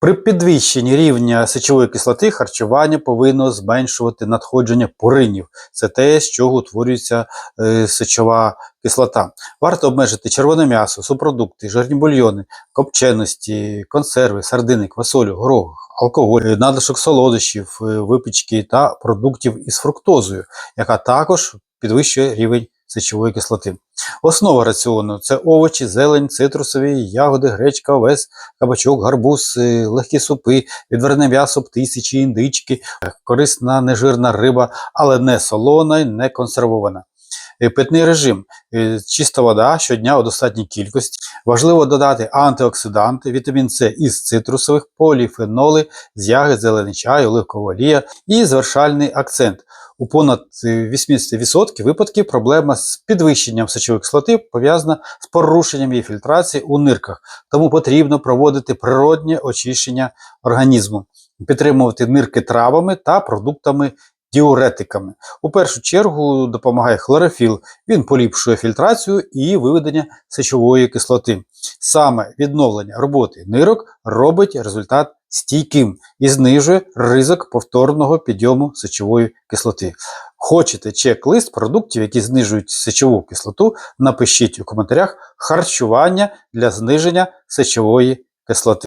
При підвищенні рівня сечової кислоти харчування повинно зменшувати надходження пуринів. Це те, з чого утворюється е, сечова кислота. Варто обмежити червоне м'ясо, субпродукти, жирні бульйони, копченості, консерви, сардини, квасолю, горох, алкоголь, е, надлишок солодощів, е, випічки та продуктів із фруктозою, яка також підвищує рівень сечової кислоти. Основа раціону це овочі, зелень, цитрусові, ягоди, гречка, овес, кабачок, гарбуз, е, легкі супи, відварне м'ясо, птиці індички, корисна нежирна риба, але не солона й не консервована. Е, Питний режим. Е, Чиста вода щодня у достатній кількості. Важливо додати антиоксиданти, вітамін С із цитрусових, поліфеноли з ягід, зелений чай, оливкова олія і завершальний акцент. У понад е, 80% випадків проблема з підвищенням сечової кислоти пов'язана з порушенням її фільтрації у нирках, тому потрібно проводити природнє очищення організму, підтримувати нирки травами та продуктами. Діуретиками. У першу чергу допомагає хлорофіл. Він поліпшує фільтрацію і виведення сечової кислоти. Саме відновлення роботи нирок робить результат стійким і знижує ризик повторного підйому сечової кислоти. Хочете чек-лист продуктів, які знижують сечову кислоту, напишіть у коментарях харчування для зниження сечової кислоти.